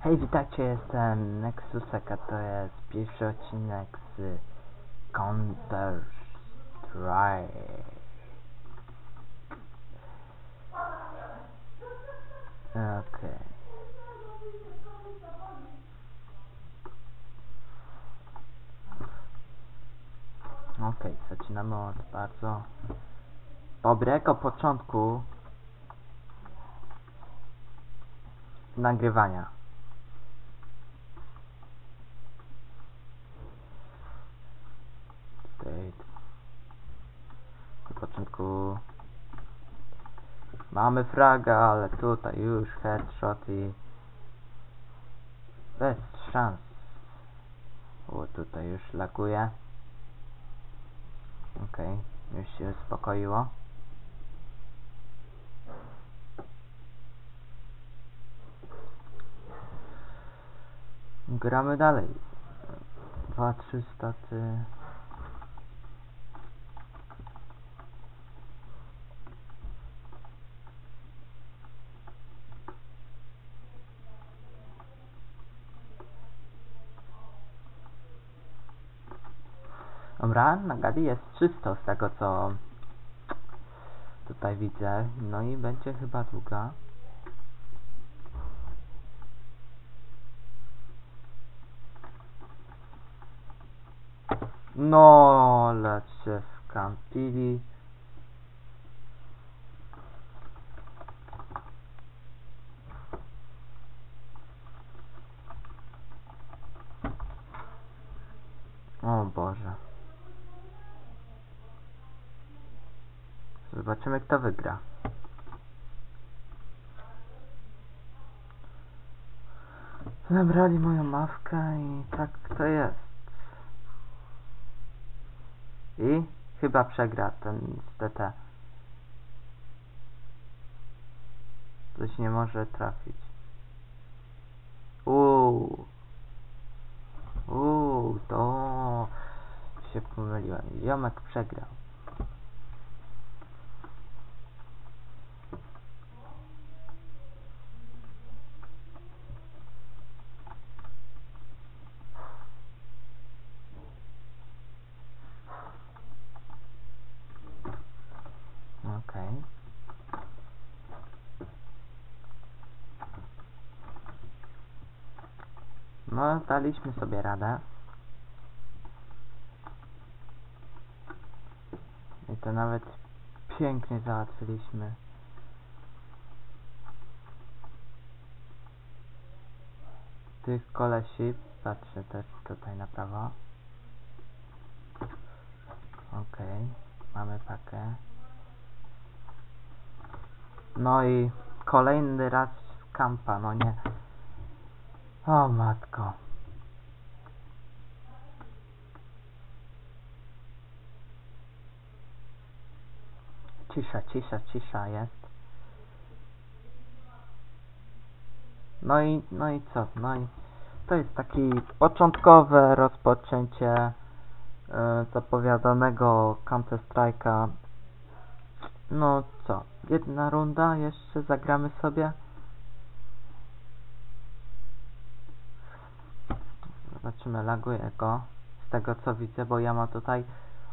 Hej, witajcie, jestem Nexusek, a to jest pierwszy odcinek z Counter Strike. Okej. Okej, zaczynamy od bardzo dobrego początku nagrywania. Tutaj mamy fraga, ale tutaj już headshot i bez szans. O, tutaj już laguje. Okej, już się uspokoiło. Gramy dalej. Dwa, trzy staty. Dobra, na gali jest czysto z tego co tutaj widzę. No i będzie chyba długa. No, lecz się wkampili. O Boże. Zobaczymy kto wygra. Zabrali moją mawkę i tak to jest. I chyba przegra ten z TT. Coś nie może trafić. Uuu. Uuu, to się pomyliłem. Ziomek przegrał. Okej. No, daliśmy sobie radę. I to nawet pięknie załatwiliśmy. Tych kolesi, patrzę też tutaj na prawo. Okej, mamy pakę. No i kolejny raz z kampa, no nie. O matko. Cisza, cisza, cisza jest. No i, no i co? No i to jest taki początkowe rozpoczęcie e, zapowiadanego Counter Strike'a. No co? Jedna runda jeszcze zagramy sobie. Zobaczymy, laguje go z tego co widzę, bo ja mam tutaj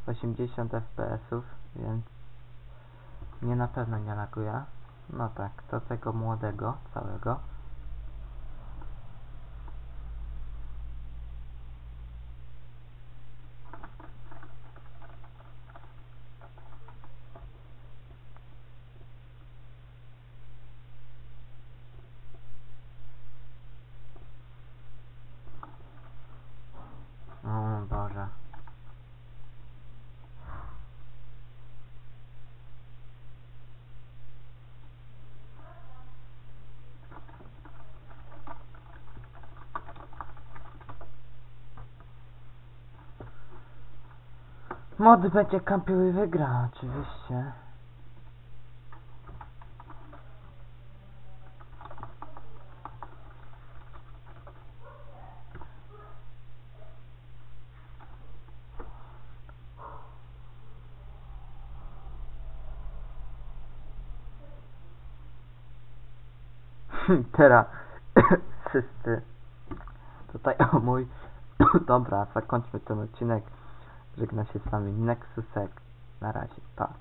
80 fps, więc nie na pewno nie laguje. No tak, do tego młodego całego. O Boże. Młody będzie kampił i wygra, oczywiście. Teraz wszyscy. Tutaj o mój. Dobra, zakończmy ten odcinek. Żegna się z wami Nexusek. Na razie, pa.